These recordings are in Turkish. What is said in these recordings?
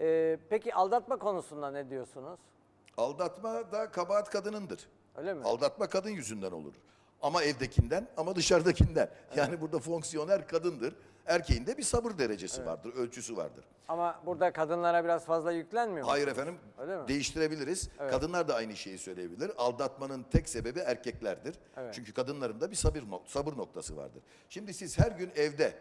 Ee, peki aldatma konusunda ne diyorsunuz? Aldatma da kabahat kadınındır. Öyle mi? Aldatma kadın yüzünden olur. Ama evdekinden ama dışarıdakinden. Yani burada fonksiyoner kadındır. Erkeğin de bir sabır derecesi vardır, ölçüsü vardır. Ama burada kadınlara biraz fazla yüklenmiyor mu? Hayır efendim, Öyle mi? değiştirebiliriz. Kadınlar da aynı şeyi söyleyebilir. Aldatmanın tek sebebi erkeklerdir. Evet. Çünkü kadınların da bir sabır, sabır noktası vardır. Şimdi siz her gün evde,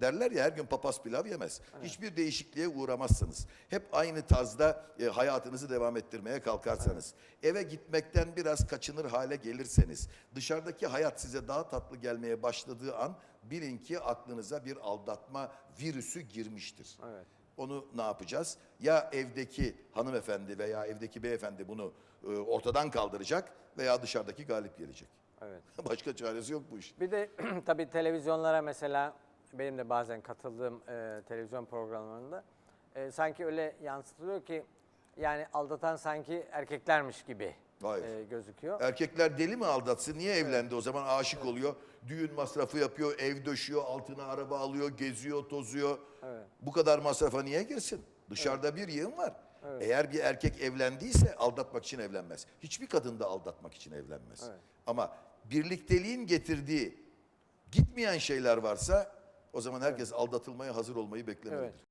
derler ya her gün papaz pilav yemez. Hiçbir değişikliğe uğramazsınız. Hep aynı tarzda e, hayatınızı devam ettirmeye kalkarsanız, eve gitmekten biraz kaçınır hale gelirseniz, dışarıdaki hayat size daha tatlı gelmeye başladığı an bilin ki aklınıza bir aldatma virüsü girmiştir. Evet. Onu ne yapacağız? Ya evdeki hanımefendi veya evdeki beyefendi bunu e, ortadan kaldıracak veya dışarıdaki galip gelecek. Evet. Başka çaresi yok bu iş. Bir de tabii televizyonlara mesela benim de bazen katıldığım e, televizyon programlarında e, sanki öyle yansıtılıyor ki yani aldatan sanki erkeklermiş gibi Hayır. e, gözüküyor. Erkekler deli mi aldatsın? Niye evlendi o zaman? Aşık oluyor. Düğün masrafı yapıyor, ev döşüyor, altına araba alıyor, geziyor, tozuyor. Bu kadar masrafa niye girsin? Dışarıda bir yığın var. Eğer bir erkek evlendiyse aldatmak için evlenmez. Hiçbir kadın da aldatmak için evlenmez. Ama birlikteliğin getirdiği gitmeyen şeyler varsa o zaman herkes aldatılmaya hazır olmayı beklemelidir. Evet.